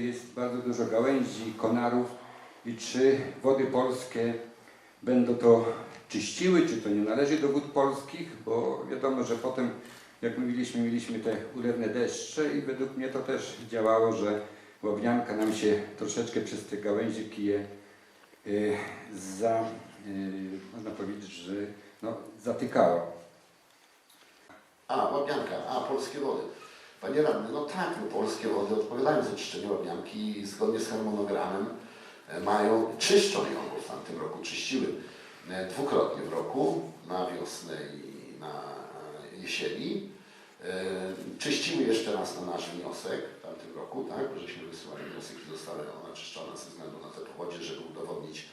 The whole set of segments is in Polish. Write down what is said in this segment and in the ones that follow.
Jest bardzo dużo gałęzi, konarów i czy wody polskie będą to czyściły, czy to nie należy do wód polskich, bo wiadomo, że potem jak mówiliśmy, mieliśmy te ulewne deszcze i według mnie to też działało, że Ławnianka nam się troszeczkę przez te gałęzie kije y, za, y, można powiedzieć, że no, zatykała. A, Łabianka, a, polskie wody. Panie radny, no tak, no polskie wody odpowiadają za czyszczenie Łabianki i zgodnie z harmonogramem e, mają, czyszczą ją, bo w tamtym roku czyściły e, dwukrotnie w roku, na wiosnę i na e, jesieni. Czyściły jeszcze raz na nasz wniosek w tamtym roku, tak, bo żeśmy wysyłali wniosek i zostały one czyszczone ze względu na te powodzie, żeby udowodnić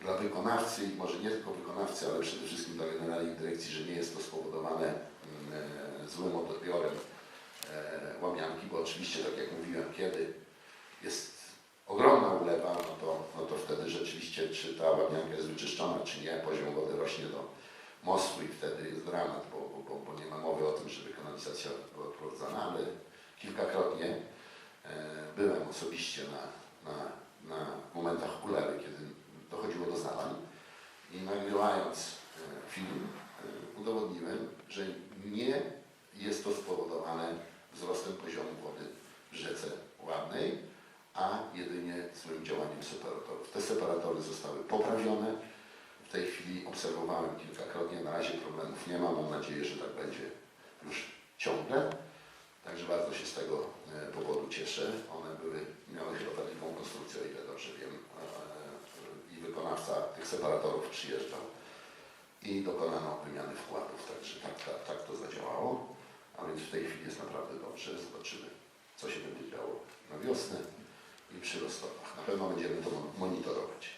dla wykonawcy i może nie tylko wykonawcy, ale przede wszystkim dla generalnej dyrekcji, że nie jest to spowodowane mm, złym odbiorem łamianki, bo oczywiście, tak jak mówiłem, kiedy jest ogromna ulewa, no to, no to wtedy rzeczywiście, czy ta łamianka jest wyczyszczona, czy nie, poziom wody rośnie do mostu i wtedy jest dramat, bo, bo, bo, nie ma mowy o tym, żeby kanalizacja była prowadzona, ale kilkakrotnie e, byłem osobiście na, na, na momentach ulewy, kiedy dochodziło do zalań i nagrywając e, film e, udowodniłem, że nie jest to spowodowane wzrostem poziomu wody w rzece Ładnej, a jedynie złym działaniem separatorów. Te separatory zostały poprawione. W tej chwili obserwowałem kilkakrotnie, na razie problemów nie ma, mam nadzieję, że tak będzie już ciągle. Także bardzo się z tego e, powodu cieszę. One były, miały taką konstrukcję, o ile dobrze wiem, e, i wykonawca tych separatorów przyjeżdżał i dokonano wymiany wkładów, także tak, tak, tak to zadziałało. A więc w tej chwili jest naprawdę dobrze. Zobaczymy, co się będzie działo na wiosnę i przy roztopach. Na pewno będziemy to mon- monitorować.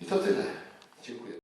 I to tyle. Dziękuję.